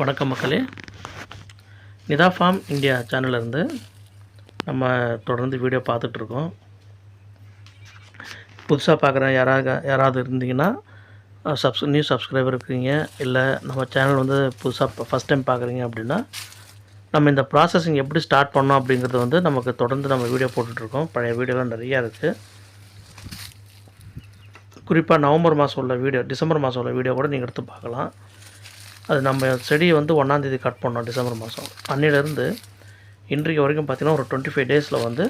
வணக்கம் மக்களே. Nita form India சேனல்லேருந்து நம்ம தொடர்ந்து வீடியோ பார்த்துட்ருக்கோம். புதுசாக பார்க்குற யாராவது யாராவது இருந்தீங்கன்னா சப்ஸ் நியூ சப்ஸ்கிரைபர் இருக்கீங்க இல்லை நம்ம சேனல் வந்து புதுசாக ஃபஸ்ட் டைம் பார்க்குறீங்க அப்படின்னா நம்ம இந்த ப்ராசஸிங் எப்படி ஸ்டார்ட் பண்ணோம் அப்படிங்கிறது வந்து நமக்கு தொடர்ந்து நம்ம வீடியோ போட்டுட்ருக்கோம். பழைய வீடியோலாம் நிறையா இருக்குது குறிப்பாக நவம்பர் மாதம் உள்ள வீடியோ டிசம்பர் மாதம் உள்ள வீடியோ கூட நீங்கள் எடுத்து பார்க்கலாம். அது நம்ம செடியை வந்து ஒன்றாந்தேதி கட் பண்ணோம் டிசம்பர் மாதம் அன்னிலேருந்து இன்றைக்கு வரைக்கும் பார்த்திங்கன்னா ஒரு டுவெண்ட்டி ஃபைவ் டேஸில் வந்து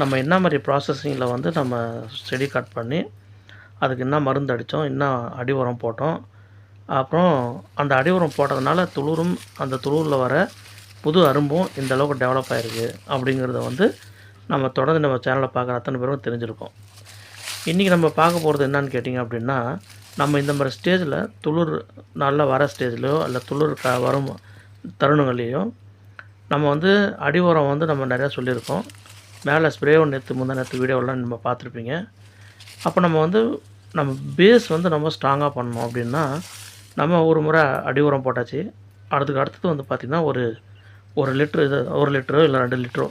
நம்ம என்ன மாதிரி ப்ராசஸிங்கில் வந்து நம்ம செடி கட் பண்ணி அதுக்கு என்ன மருந்து அடித்தோம் என்ன அடி உரம் போட்டோம். அப்புறம் அந்த அடி உரம் போட்டதுனால துளுரும் அந்த துளுரில் வர புது அரும்பும் இந்த அளவுக்கு டெவலப் ஆகிருக்கு அப்படிங்கிறத வந்து நம்ம தொடர்ந்து நம்ம சேனலை பார்க்குற அத்தனை பேரும் தெரிஞ்சிருக்கோம். இன்றைக்கி நம்ம பார்க்க போகிறது என்னன்னு கேட்டிங்க அப்படின்னா நம்ம இந்த மாதிரி ஸ்டேஜில் துளிர் நல்லா வர ஸ்டேஜ்லையோ இல்லை துளிர் க வரும் தருணங்கள்லேயோ நம்ம வந்து அடி உரம் வந்து நம்ம நிறையா சொல்லியிருக்கோம். மேலே ஸ்ப்ரே ஒன்று நேற்று முந்தா நேற்று வீடியோலாம் நம்ம பார்த்துருப்பீங்க. அப்போ நம்ம வந்து நம்ம பேஸ் வந்து நம்ம ஸ்ட்ராங்காக பண்ணணும் அப்படின்னா நம்ம ஒரு முறை அடி உரம் போட்டாச்சு. அடுத்துக்கு அடுத்தது வந்து பார்த்திங்கன்னா ஒரு ஒரு லிட்ரு இது ஒரு லிட்டரோ இல்லை ரெண்டு லிட்டரோ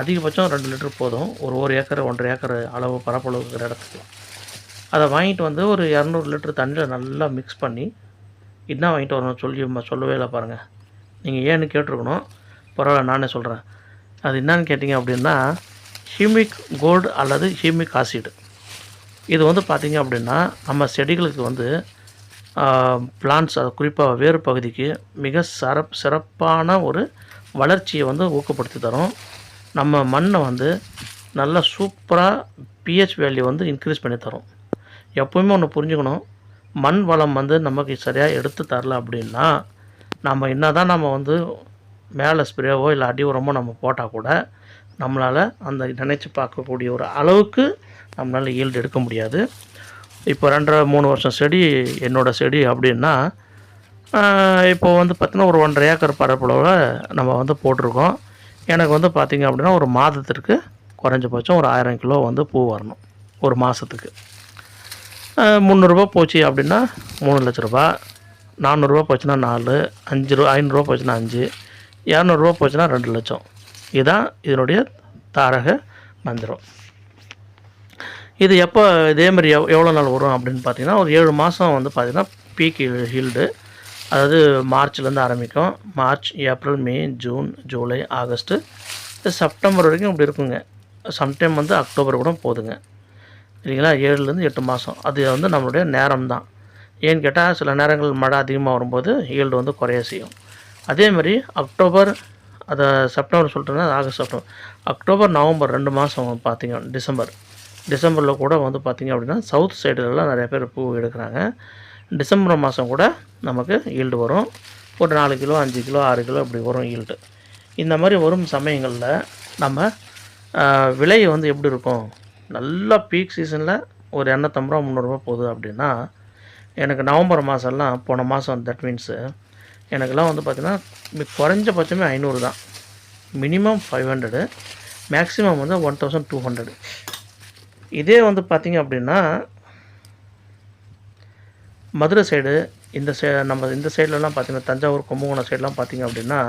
அதிகபட்சம் ரெண்டு லிட்டர் போதும். ஒரு ஒரு ஏக்கர் ஒன்றரை ஏக்கர் அளவு பரப்பளவு இருக்கிற இடத்துக்கு. அதை வாங்கிட்டு வந்து ஒரு இரநூறு லிட்டர் தண்ணியில் நல்லா மிக்ஸ் பண்ணி என்ன வாங்கிட்டு வரணும் சொல்லி சொல்லவே இல்லை பாருங்கள் நீங்கள் ஏன்னு கேட்டிருக்கணும். பரவாயில்ல நானே சொல்கிறேன் அது என்னன்னு கேட்டிங்க அப்படின்னா ஹியூமிக் கோல்டு அல்லது ஹியூமிக் ஆசிட் இது வந்து பார்த்திங்க அப்படின்னா நம்ம செடிகளுக்கு வந்து பிளான்ட்ஸ் அது குறிப்பாக வேறு பகுதிக்கு மிக சிறப் சிறப்பான ஒரு வளர்ச்சியை வந்து ஊக்கப்படுத்தி தரும். நம்ம மண்ணை வந்து நல்லா சூப்பராக பிஹெச் வேல்யூ வந்து இன்க்ரீஸ் பண்ணி தரும். எப்போவுமே ஒன்று புரிஞ்சுக்கணும். மண் வளம் வந்து நமக்கு சரியாக எடுத்து தரல அப்படின்னா நம்ம என்ன தான் நம்ம வந்து மேலே ஸ்ப்ரேவோ இல்லை அடி உரமோ நம்ம போட்டால் கூட நம்மளால் அந்த நினச்சி பார்க்கக்கூடிய ஒரு அளவுக்கு நம்மளால் ஈல்டு எடுக்க முடியாது. இப்போ ரெண்டரை மூணு வருஷம் செடி என்னோடய செடி அப்படின்னா இப்போ வந்து பார்த்திங்கன்னா ஒரு ஒன்றரை ஏக்கர் பரப்பளவில் நம்ம வந்து போட்டிருக்கோம். எனக்கு வந்து பார்த்திங்க அப்படின்னா ஒரு மாதத்திற்கு குறைஞ்சபட்சம் ஒரு ஆயிரம் கிலோ வந்து பூ வரணும் ஒரு மாதத்துக்கு முந்நூறுரூபா போச்சு அப்படின்னா மூணு லட்ச ரூபா. நானூறுரூவா போச்சுன்னா நாலு அஞ்சு ரூபா ஐநூறுரூவா போச்சுன்னா அஞ்சு இரநூறுவா போச்சுன்னா ரெண்டு லட்சம். இதுதான் இதனுடைய தாரக மந்திரம். இது எப்போ இதே மாதிரி எவ் எவ்வளோ நாள் வரும் அப்படின்னு பார்த்தீங்கன்னா ஒரு ஏழு மாதம் வந்து பார்த்திங்கன்னா பீக் ஹீல்டு அதாவது மார்ச்லேருந்து ஆரம்பிக்கும். March April May June July August September வரைக்கும் இப்படி இருக்குங்க. சம்டைம் வந்து அக்டோபர் கூட போதுங்க. சரிங்களா ஏழுலேருந்து எட்டு மாதம். அது வந்து நம்மளுடைய நேரம் தான் ஏன்னு கேட்டால் சில நேரங்கள் மழை அதிகமாக வரும்போது ஈல்டு வந்து குறைய செய்யும். அதே மாதிரி அக்டோபர் அதை செப்டம்பர் சொல்லிட்டேன்னா ஆகஸ்ட் செப்டம்பர். அக்டோபர் நவம்பர் ரெண்டு மாதம் பார்த்திங்க டிசம்பர். டிசம்பரில் கூட வந்து பார்த்திங்க அப்படின்னா சவுத் சைடுலலாம் நிறைய பேர் பூ எடுக்கிறாங்க. டிசம்பர் மாதம் கூட நமக்கு ஈல்டு வரும். ஒரு நாலு கிலோ அஞ்சு கிலோ ஆறு கிலோ இப்படி வரும் ஈல்டு. இந்த மாதிரி வரும் சமயங்களில் நம்ம விலை வந்து எப்படி இருக்கும்? நல்லா பீக் சீசனில் ஒரு எண்ணூற்றம்பது ரூபா முந்நூறுரூவா போகுது அப்படின்னா எனக்கு நவம்பர் மாதம்லாம் போன மாதம் தட் மீன்ஸு எனக்கெல்லாம் வந்து பார்த்திங்கன்னா குறைஞ்சபட்சமே ஐநூறு தான். மினிமம் ஃபைவ் ஹண்ட்ரடு மேக்ஸிமம் வந்து ஒன் தௌசண்ட் டூ ஹண்ட்ரடு இதே வந்து பார்த்திங்க அப்படின்னா மதுரை சைடு இந்த சை நம்ம இந்த சைட்லலாம் பார்த்திங்கன்னா தஞ்சாவூர் கும்பகோணம் சைட்லாம் பார்த்திங்க அப்படின்னா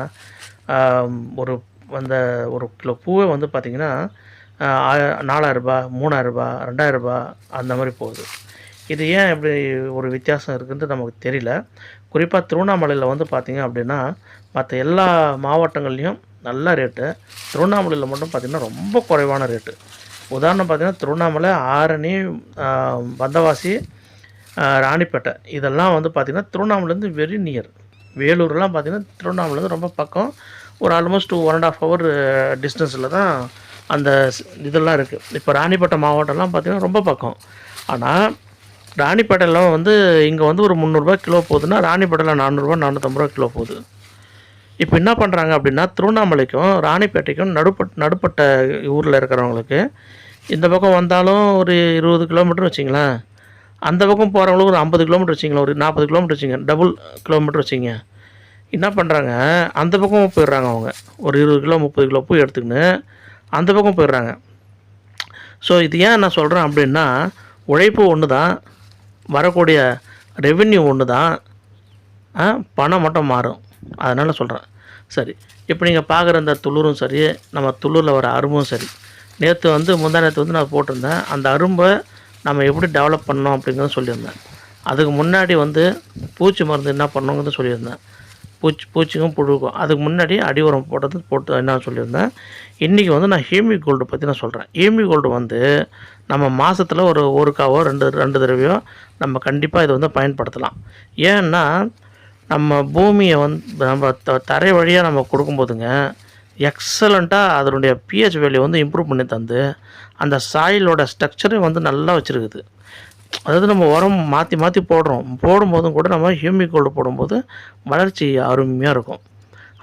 ஒரு அந்த ஒரு கிலோ பூவே வந்து பார்த்திங்கன்னா நாலாயிரரூபா மூணாயிரரூபா ரெண்டாயிரரூபா அந்த மாதிரி போகுது. இது ஏன் இப்படி ஒரு வித்தியாசம் இருக்குன்றது நமக்கு தெரியல. குறிப்பாக திருவண்ணாமலையில் வந்து பார்த்திங்க அப்படின்னா மற்ற எல்லா மாவட்டங்கள்லேயும் நல்ல ரேட்டு. திருவண்ணாமலையில் மட்டும் பார்த்திங்கன்னா ரொம்ப குறைவான ரேட்டு. உதாரணம் பார்த்திங்கன்னா திருவண்ணாமலை ஆரணி வந்தவாசி ராணிப்பேட்டை. இதெல்லாம் வந்து பார்த்திங்கன்னா திருவண்ணாமலேருந்து வெரி நியர் வேலூர்லாம் பார்த்திங்கன்னா திருவண்ணாமலேருந்து ரொம்ப பக்கம் ஒரு almost one and half hour டிஸ்டன்ஸில் தான் அந்த இதெல்லாம் இருக்குது இப்போ ராணிப்பேட்டை மாவட்டம்லாம் பார்த்திங்கன்னா ரொம்ப பக்கம். ஆனால் ராணிப்பேட்டையில் வந்து இங்கே வந்து ஒரு முந்நூறுரூவா கிலோ போகுதுன்னா ராணிப்பேட்டையில் நானூறுரூவா நானூற்றம்பது ரூபா கிலோ போகுது. இப்போ என்ன பண்ணுறாங்க அப்படின்னா திருவண்ணாமலைக்கும் ராணிப்பேட்டைக்கும் நடுப்பட் நடுப்பட்ட ஊரில் இருக்கிறவங்களுக்கு இந்த பக்கம் வந்தாலும் ஒரு இருபது கிலோமீட்டர் வச்சிங்களேன். அந்த பக்கம் போகிறவங்களுக்கு ஒரு ஐம்பது கிலோமீட்டர் வச்சிங்களேன். ஒரு நாற்பது கிலோமீட்டர் வச்சிங்க. டபுள் கிலோமீட்டர் வச்சிங்க. என்ன பண்ணுறாங்க அந்த பக்கம் போயிடுறாங்க அவங்க. ஒரு இருபது கிலோ முப்பது கிலோ பூ எடுத்துக்கின்னு அந்த பக்கம் போயிடுறாங்க. ஸோ இது ஏன் நான் சொல்கிறேன் அப்படின்னா உழைப்பு ஒன்று தான் வரக்கூடிய ரெவென்யூ ஒன்று தான் பணம் மட்டும் மாறும். அதனால் சொல்கிறேன் சரி இப்போ நீங்கள் பார்க்குற இந்த துளுரும் சரி நம்ம துளூரில் வர அரும்பும் சரி நேற்று வந்து முந்தா நேற்று வந்து நான் போட்டிருந்தேன். அந்த அரும்பை நம்ம எப்படி டெவலப் பண்ணோம் அப்படிங்கிறத சொல்லியிருந்தேன். அதுக்கு முன்னாடி வந்து பூச்சி மருந்து என்ன பண்ணணுங்கிறத சொல்லியிருந்தேன். பூச்சி பூச்சிக்கும் புழுக்கும் அதுக்கு முன்னாடி அடி உரம் போட்டது போட்டு என்ன சொல்லியிருந்தேன். இன்றைக்கி வந்து நான் ஹீமி கோல்டு பற்றி நான் சொல்கிறேன் ஹீமி கோல்டு வந்து நம்ம மாதத்தில் ஒரு ஒருக்காவோ ரெண்டு ரெண்டு தடவையோ நம்ம கண்டிப்பாக இதை வந்து பயன்படுத்தலாம். ஏன்னா நம்ம பூமியை வந்து நம்ம த தரை வழியாக நம்ம கொடுக்கும்போதுங்க எக்ஸலண்ட்டாக அதனுடைய பிஹெச் வேல்யூ வந்து இம்ப்ரூவ் பண்ணி தந்து அந்த சாயிலோட ஸ்ட்ரக்சரை வந்து நல்லா வச்சுருக்குது. அதாவது நம்ம உரம் மாற்றி மாற்றி போடுறோம். போடும்போதும் கூட நம்ம ஹியூமிகோல்டு போடும்போது வளர்ச்சி அருமையாக இருக்கும்.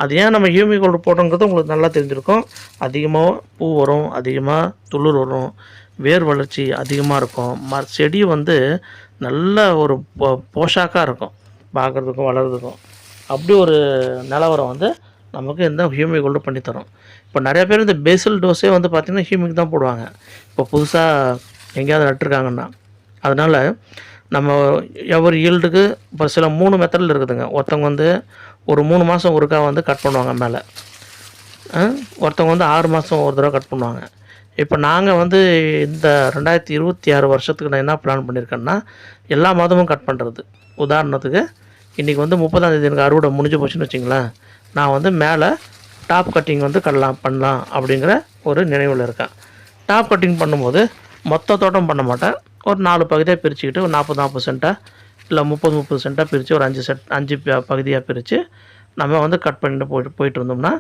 அது ஏன் நம்ம ஹியூமிகோல்டு கோல்டு உங்களுக்கு நல்லா தெரிஞ்சிருக்கும். அதிகமாக பூ வரும் அதிகமாக துளிர் வரும் வேர் வளர்ச்சி அதிகமாக இருக்கும். ம செடி வந்து நல்ல ஒரு போ போஷாக்காக இருக்கும். பார்க்குறதுக்கும் வளர்கிறதுக்கும் அப்படி ஒரு நிலவரம் வந்து நமக்கு இந்த ஹியூமிக் பண்ணித்தரும் பண்ணி தரும். இப்போ நிறையா பேர் இந்த பேசல் டோஸே வந்து பார்த்திங்கன்னா ஹியூமிக் தான் போடுவாங்க. இப்போ புதுசாக எங்கேயாவது நட்டுருக்காங்கன்னா அதனால் நம்ம எவர் ஈல்டுக்கு இப்போ சில மூணு மெத்தடில் இருக்குதுங்க. ஒருத்தவங்க வந்து ஒரு மூணு மாதம் ஒருக்கா வந்து கட் பண்ணுவாங்க மேலே. ஒருத்தவங்க வந்து ஆறு மாதம் ஒரு தடவை கட் பண்ணுவாங்க. இப்போ நாங்கள் வந்து இந்த ரெண்டாயிரத்தி இருபத்தி ஆறு வருஷத்துக்கு நான் என்ன பிளான் பண்ணியிருக்கேன்னா எல்லா மாதமும் கட் பண்ணுறது உதாரணத்துக்கு இன்றைக்கி வந்து முப்பதாம் தேதி எனக்கு அறுவடை முடிஞ்சு போச்சுன்னு வச்சிங்களேன். நான் வந்து மேலே டாப் கட்டிங் வந்து கடலாம் பண்ணலாம் அப்படிங்கிற ஒரு நினைவில் இருக்கேன். டாப் கட்டிங் பண்ணும்போது மொத்த தோட்டம் பண்ண மாட்டேன். ஒரு நாலு பகுதியாக பிரிச்சுக்கிட்டு ஒரு நாற்பது நாற்பது சென்ட்டாக இல்லை முப்பது முப்பது சென்ட்டாக பிரித்து ஒரு அஞ்சு செட் அஞ்சு ப- பகுதியாக பிரித்து நம்ம வந்து கட் பண்ணிட்டு போயிட்டு போயிட்டு இருந்தோம்னா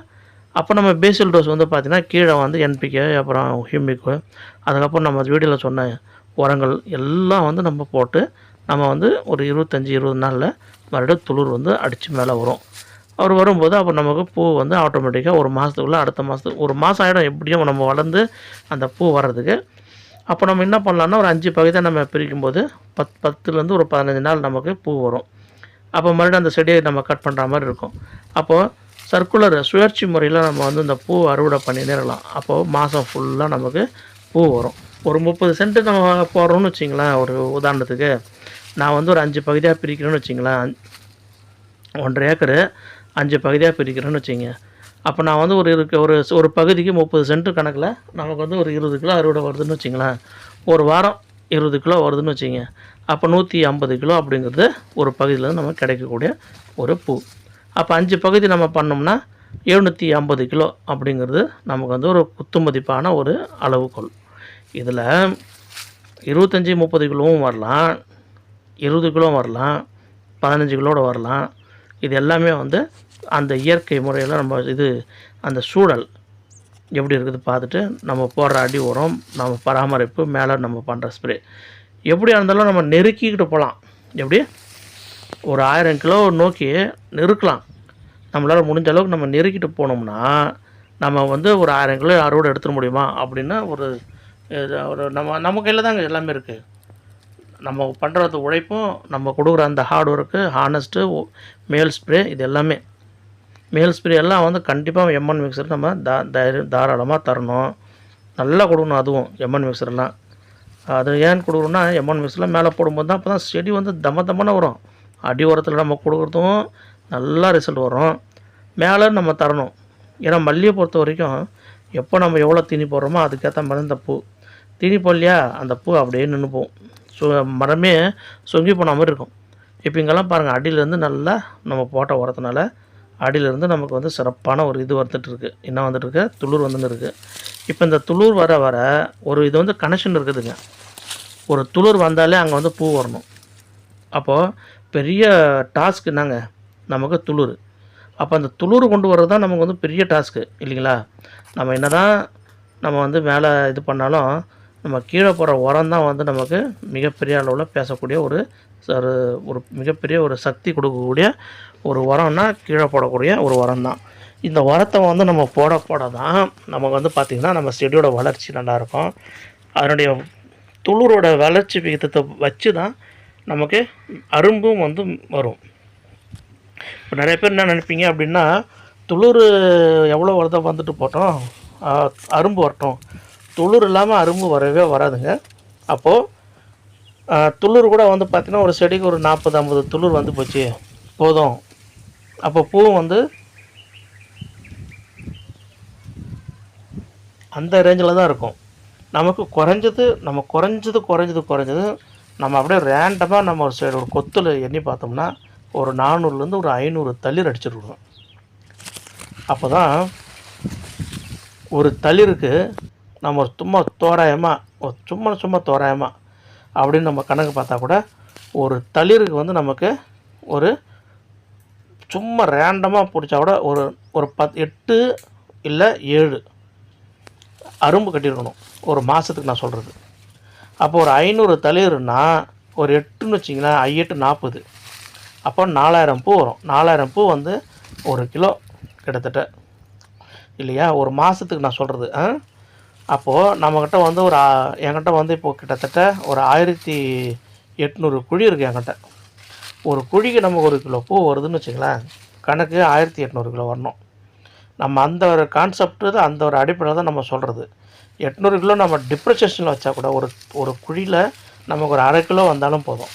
அப்போ நம்ம பேசில் டோஸ் வந்து பார்த்திங்கன்னா கீழே வந்து என்பிகே அப்புறம் ஹியூமிக்கு அதுக்கப்புறம் நம்ம வீடியோவில் சொன்ன உரங்கள் எல்லாம் வந்து நம்ம போட்டு நம்ம வந்து ஒரு இருபத்தஞ்சி இருபது நாளில் மறுபடியும் துளிர் வந்து அடித்து மேலே வரும். அவர் வரும்போது அப்போ நமக்கு பூ வந்து ஆட்டோமேட்டிக்காக ஒரு மாதத்துக்குள்ளே அடுத்த மாதத்துக்கு ஒரு மாதம் ஆகிடும் எப்படியும் நம்ம வளர்ந்து அந்த பூ வர்றதுக்கு. அப்போ நம்ம என்ன பண்ணலான்னா ஒரு அஞ்சு பகுதியாக நம்ம பிரிக்கும்போது பத் பத்துலேருந்து ஒரு பதினஞ்சு நாள் நமக்கு பூ வரும். அப்போ மறுபடியும் அந்த செடியை நம்ம கட் பண்ணுற மாதிரி இருக்கும். அப்போது சர்க்குலர் சுழற்சி முறையில் நம்ம வந்து இந்த பூ அறுவடை பண்ணி நேரலாம். அப்போது மாதம் ஃபுல்லாக நமக்கு பூ வரும். ஒரு முப்பது சென்ட்டு நம்ம போடுறோம்னு வச்சிங்களேன் ஒரு உதாரணத்துக்கு. நான் வந்து ஒரு அஞ்சு பகுதியாக பிரிக்கிறேன்னு வச்சிங்களேன். ஒன்றரை ஏக்கரு அஞ்சு பகுதியாக பிரிக்கிறேன்னு வச்சிங்க. அப்போ நான் வந்து ஒரு இருக்க ஒரு ஒரு பகுதிக்கு முப்பது சென்ட் கணக்கில் நமக்கு வந்து ஒரு இருபது கிலோ அறுவடை வருதுன்னு வச்சிங்களேன். ஒரு வாரம் இருபது கிலோ வருதுன்னு வச்சிங்க. அப்போ நூற்றி ஐம்பது கிலோ அப்படிங்கிறது ஒரு பகுதியிலேருந்து நமக்கு கிடைக்கக்கூடிய ஒரு பூ. அப்போ அஞ்சு பகுதி நம்ம பண்ணோம்னா எழுநூற்றி ஐம்பது கிலோ அப்படிங்கிறது நமக்கு வந்து ஒரு குத்து மதிப்பான ஒரு அளவுகோல். இதில் இருபத்தஞ்சி முப்பது கிலோவும் வரலாம் இருபது கிலோ வரலாம் பதினஞ்சு கிலோட வரலாம். இது எல்லாமே வந்து அந்த இயற்கை முறையில் நம்ம இது அந்த சூழல் எப்படி இருக்குது பார்த்துட்டு நம்ம போடுற அடி உரம் நம்ம பராமரிப்பு மேலே நம்ம பண்ணுற ஸ்ப்ரே எப்படியா இருந்தாலும் நம்ம நெருக்கிக்கிட்டு போகலாம் எப்படி? ஒரு ஆயிரம் கிலோ நோக்கி நெருக்கலாம். நம்மளால் முடிஞ்ச அளவுக்கு நம்ம நெருக்கிட்டு போனோம்னா நம்ம வந்து ஒரு ஆயிரம் கிலோ அறுவடை எடுத்துட முடியுமா? அப்படின்னா ஒரு இது ஒரு நம்ம நம்ம கையில் தாங்க எல்லாமே இருக்குது நம்ம பண்ணுறது உழைப்பும் நம்ம கொடுக்குற அந்த ஹார்ட் ஒர்க்கு ஹானஸ்ட்டு மேல் ஸ்ப்ரே இது எல்லாமே. மேல் ஸ்ப்ரே எல்லாம் வந்து கண்டிப்பாக எம்என் மிக்சர் நம்ம தா தாராளமாக தரணும். நல்லா கொடுக்கணும் அதுவும் எம்என் மிக்சர்லாம் அது ஏன் கொடுக்குறோன்னா எம்என் மிக்சர்லாம் மேலே போடும்போது தான் அப்போ தான் செடி வந்து தம தமன்னு வரும். அடி உரத்தில் நம்ம கொடுக்குறதும் நல்லா ரிசல்ட் வரும். மேலே நம்ம தரணும். ஏன்னா மல்லியை பொறுத்த வரைக்கும் எப்போ நம்ம எவ்வளோ தீனி போடுறோமோ அதுக்கேற்ற மாதிரி இந்த பூ. தீனி போடலையா அந்த பூ அப்படியே நின்று போகும். ஸோ மரமே சொங்கி போன மாதிரி இருக்கும். இப்போ இங்கெல்லாம் பாருங்கள் அடியிலேருந்து நல்லா நம்ம போட்ட உரத்தினால அடியிலிருந்து நமக்கு வந்து சிறப்பான ஒரு இது வந்துட்டுருக்கு. என்ன வந்துட்டுருக்கு? துளிர் வந்துன்னு இருக்குது இப்போ இந்த துளிர் வர வர ஒரு இது வந்து கனெக்ஷன் இருக்குதுங்க. ஒரு துளிர் வந்தாலே அங்கே வந்து பூ வரணும். அப்போது பெரிய டாஸ்க் என்னங்க? நமக்கு துளிர். அப்போ அந்த துளிர் கொண்டு வர்றது தான் நமக்கு வந்து பெரிய டாஸ்க்கு இல்லைங்களா? நம்ம என்ன தான் நம்ம வந்து மேலே இது பண்ணாலும் நம்ம கீழே போகிற உரம் தான் வந்து நமக்கு மிகப்பெரிய அளவில் பேசக்கூடிய ஒரு ஒரு ஒரு மிகப்பெரிய ஒரு சக்தி கொடுக்கக்கூடிய ஒரு உரம்னா கீழே போடக்கூடிய ஒரு உரம் தான் இந்த உரத்தை வந்து நம்ம போட போட தான் நமக்கு வந்து பார்த்திங்கன்னா நம்ம செடியோட வளர்ச்சி நல்லாயிருக்கும். அதனுடைய துளுரோட வளர்ச்சி விகிதத்தை வச்சு தான் நமக்கு அரும்பும் வந்து வரும். இப்போ நிறைய பேர் என்ன நினைப்பீங்க அப்படின்னா துளிர் எவ்வளோ வருதோ வந்துட்டு போட்டோம் அரும்பு வரட்டும். துளிர் இல்லாமல் அரும்பு வரவே வராதுங்க. அப்போது துளிர் கூட வந்து பார்த்திங்கன்னா ஒரு செடிக்கு ஒரு நாற்பது ஐம்பது துளிர் வந்து போச்சு. போதும். அப்போ பூ வந்து அந்த ரேஞ்சில் தான் இருக்கும். நமக்கு குறைஞ்சது நம்ம குறைஞ்சது குறைஞ்சது குறைஞ்சது நம்ம அப்படியே ரேண்டமாக நம்ம ஒரு சைடு ஒரு கொத்தில் எண்ணி பார்த்தோம்னா ஒரு நானூறுலேருந்து ஒரு ஐநூறு தளிர் அடிச்சிருக்கோம் அப்போ தான் ஒரு தளிருக்கு நம்ம ஒரு சும்மா தோராயமாக ஒரு சும்மா சும்மா தோராயமாக அப்படின்னு நம்ம கணக்கு பார்த்தா கூட ஒரு தளிருக்கு வந்து நமக்கு ஒரு சும்மா ரேண்டமாக பிடிச்சா கூட ஒரு ஒரு பத் எட்டு இல்லை ஏழு அரும்பு கட்டியிருக்கணும். ஒரு மாதத்துக்கு நான் சொல்கிறது அப்போ ஒரு ஐநூறு தளிர்னா ஒரு எட்டுன்னு வச்சிங்கன்னா ஐயெட்டு நாற்பது அப்போ நாலாயிரம் பூ வரும். நாலாயிரம் பூ வந்து ஒரு கிலோ கிட்டத்தட்ட. இல்லையா? ஒரு மாதத்துக்கு நான் சொல்கிறது ஆ? அப்போது நம்மக்கிட்ட வந்து ஒரு என்கிட்ட வந்து இப்போ கிட்டத்தட்ட ஒரு ஆயிரத்தி எட்நூறு குழி இருக்குது என்கிட்ட. ஒரு குழிக்கு நமக்கு ஒரு கிலோ பூ வருதுன்னு வச்சுங்களேன் கணக்கு ஆயிரத்தி எட்நூறு கிலோ வரணும். நம்ம அந்த ஒரு கான்செப்ட் தான் அந்த ஒரு அடிப்படையில் தான் நம்ம சொல்கிறது எட்நூறு கிலோ நம்ம டிப்ரெஷேஷனில் வச்சா கூட ஒரு ஒரு குழியில் நமக்கு ஒரு அரை கிலோ வந்தாலும் போதும்.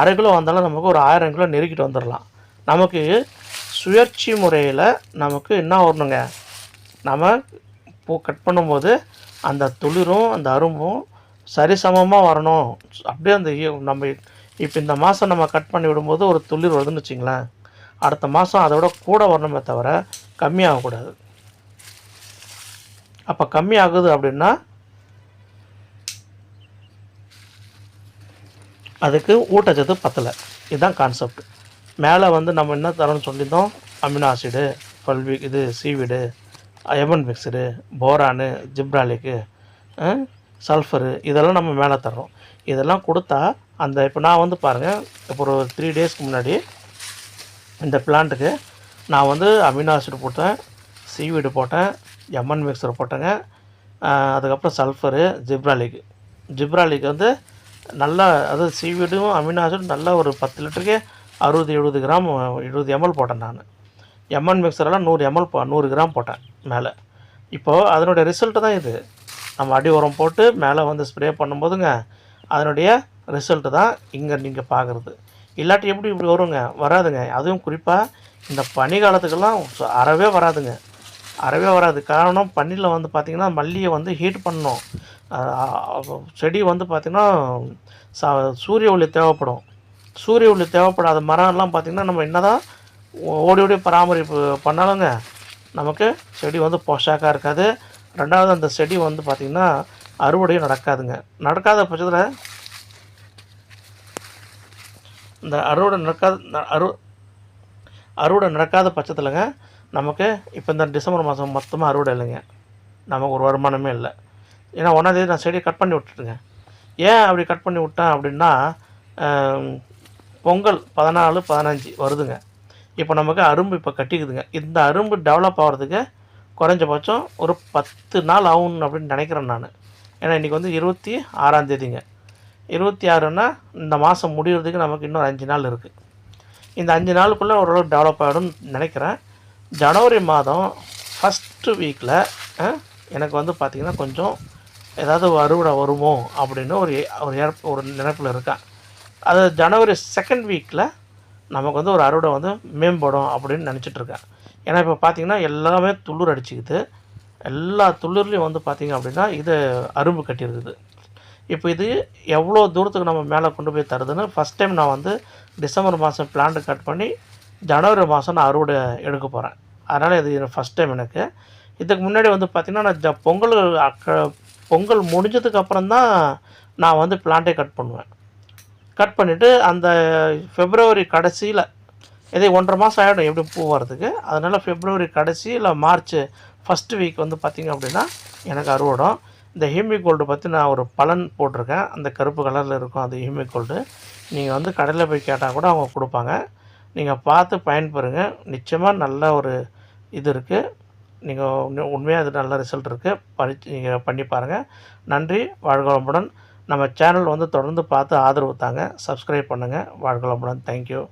அரை கிலோ வந்தாலும் நமக்கு ஒரு ஆயிரம் கிலோ நெருக்கிட்டு வந்துடலாம். நமக்கு சுழற்சி முறையில் நமக்கு என்ன வரணுங்க? நம்ம பூ கட் பண்ணும்போது அந்த துளிரும் அந்த அரும்பும் சரிசமமாக வரணும். அப்படியே அந்த நம்ம இப்போ இந்த மாதம் நம்ம கட் பண்ணி விடும்போது ஒரு துளிர் வருதுன்னு வச்சிங்களேன். அடுத்த மாதம் அதோட கூட வரணுமே தவிர கம்மியாகக்கூடாது அப்போ கம்மியாகுது அப்படின்னா அதுக்கு ஊட்டச்சத்து பத்தலை. இதுதான் கான்செப்ட் மேலே வந்து நம்ம என்ன தரோம்னு சொல்லியிருந்தோம்? அமினோ ஆசிடு பல்வி இது சீவிடு எமன் மிக்சடு போரானு ஜிப்ராலிக்கு சல்ஃபரு இதெல்லாம் நம்ம மேலே தர்றோம். இதெல்லாம் கொடுத்தா அந்த இப்போ நான் வந்து பாருங்கள் இப்போ ஒரு த்ரீ டேஸ்க்கு முன்னாடி இந்த பிளான்ட்டுக்கு நான் வந்து அமினோ ஆசிட் போட்டேன் சீவீடு போட்டேன் எம்என் மிக்சர் போட்டேங்க. அதுக்கப்புறம் சல்ஃபரு ஜிப்ராலிக் ஜிப்ராலிக் வந்து நல்லா அதாவது சீவீடும் அமினோ ஆசிடும் நல்லா ஒரு பத்து லிட்டருக்கு அறுபது எழுபது கிராம் எழுபது எம்எல் போட்டேன் நான். எம்என் மிக்சரெல்லாம் நூறு எம்எல் போ நூறு கிராம் போட்டேன் மேலே. இப்போது அதனுடைய ரிசல்ட்டு தான் இது. நம்ம அடி உரம் போட்டு மேலே வந்து ஸ்ப்ரே பண்ணும்போதுங்க அதனுடைய ரிசல்ட்டு தான் இங்கே நீங்கள் பார்க்குறது. இல்லாட்டி எப்படி இப்படி வருங்க? வராதுங்க. அதுவும் குறிப்பாக இந்த பனி காலத்துக்கெல்லாம் அறவே வராதுங்க. அறவே வராது. காரணம் பனியில் வந்து பார்த்திங்கன்னா மல்லியை வந்து ஹீட் பண்ணணும். செடி வந்து பார்த்திங்கன்னா சா சூரிய ஒளி தேவைப்படும். சூரிய ஒளி தேவைப்படாத மரம்லாம் பார்த்திங்கன்னா நம்ம என்ன தான் ஓடி ஓடி பராமரிப்பு பண்ணாலுங்க நமக்கு செடி வந்து போஷாக்காக இருக்காது. ரெண்டாவது அந்த செடி வந்து பார்த்திங்கன்னா அறுவடையும் நடக்காதுங்க. நடக்காத பட்சத்தில் இந்த அறுவடை நடக்காத அறு அறுவடை நடக்காத பட்சத்தில்ங்க நமக்கு இப்போ இந்த டிசம்பர் மாதம் மொத்தமாக அறுவடை இல்லைங்க. நமக்கு ஒரு வருமானமே இல்லை. ஏன்னா ஒன்றாந்தேதி நான் செடியை கட் பண்ணி விட்டுட்டுங்க. ஏன் அப்படி கட் பண்ணி விட்டேன் அப்படின்னா பொங்கல் பதினாலு பதினஞ்சு வருதுங்க. இப்போ நமக்கு அரும்பு இப்போ கட்டிக்குதுங்க. இந்த அரும்பு டெவலப் ஆகிறதுக்கு குறைஞ்சபட்சம் ஒரு பத்து நாள் ஆகும் அப்படின்னு நினைக்கிறேன் நான். ஏன்னா இன்றைக்கி வந்து இருபத்தி ஆறாம் தேதிங்க. இருபத்தி ஆறுன்னா இந்த மாதம் முடிகிறதுக்கு நமக்கு இன்னும் அஞ்சு நாள் இருக்குது இந்த அஞ்சு நாளுக்குள்ளே ஓரளவு டெவலப் ஆகிடும்னு நினைக்கிறேன். ஜனவரி மாதம் ஃபஸ்ட்டு வீக்கில் எனக்கு வந்து பார்த்திங்கன்னா கொஞ்சம் ஏதாவது அறுவடை வருமோ அப்படின்னு ஒரு ஒரு ஏற்ப ஒரு நினைப்பில் இருக்கேன். அது ஜனவரி செகண்ட் வீக்கில் நமக்கு வந்து ஒரு அறுவடை வந்து மேம்படும் அப்படின்னு நினச்சிட்டு இருக்கேன். ஏன்னா இப்போ பார்த்தீங்கன்னா எல்லாமே துளிர் அடிச்சுக்குது. எல்லா துளிர்லையும் வந்து பார்த்திங்க அப்படின்னா இது அரும்பு கட்டியிருக்குது இப்போ இது எவ்வளோ தூரத்துக்கு நம்ம மேலே கொண்டு போய் தருதுன்னு ஃபஸ்ட் டைம் நான் வந்து டிசம்பர் மாதம் பிளான்ட்டு கட் பண்ணி ஜனவரி மாதம் நான் அறுவடை எடுக்க போகிறேன் அதனால் இது ஃபஸ்ட் டைம் எனக்கு. இதுக்கு முன்னாடி வந்து பார்த்திங்கன்னா நான் ஜ பொங்கல் அக்க பொங்கல் முடிஞ்சதுக்கு அப்புறம் தான் நான் வந்து பிளான்ட்டே கட் பண்ணுவேன். கட் பண்ணிவிட்டு அந்த ஃபெப்ரவரி கடைசியில் இதே ஒன்றரை மாதம் ஆகிடும் எப்படி பூ வரதுக்கு அதனால் ஃபெப்ரவரி கடைசி இல்லை மார்ச் ஃபஸ்ட்டு வீக் வந்து பார்த்திங்க அப்படின்னா எனக்கு அறுவடம். இந்த ஹியூமிக் கோல்டு பற்றி நான் ஒரு பலன் போட்டிருக்கேன். அந்த கருப்பு கலரில் இருக்கும் அந்த ஹீமி கோல்டு. நீங்கள் வந்து கடையில் போய் கேட்டால் கூட அவங்க கொடுப்பாங்க. நீங்கள் பார்த்து பயன்பெறுங்க. நிச்சயமாக நல்ல ஒரு இது இருக்குது நீங்கள் உண்மையாக அது நல்ல ரிசல்ட் இருக்குது படித்து நீங்கள் பண்ணி பாருங்கள் நன்றி வாழ்கவளமுடன் நம்ம சேனல் வந்து தொடர்ந்து பார்த்து ஆதரவு தாங்க. சப்ஸ்கிரைப் பண்ணுங்கள் வாழ்க தேங்க்யூ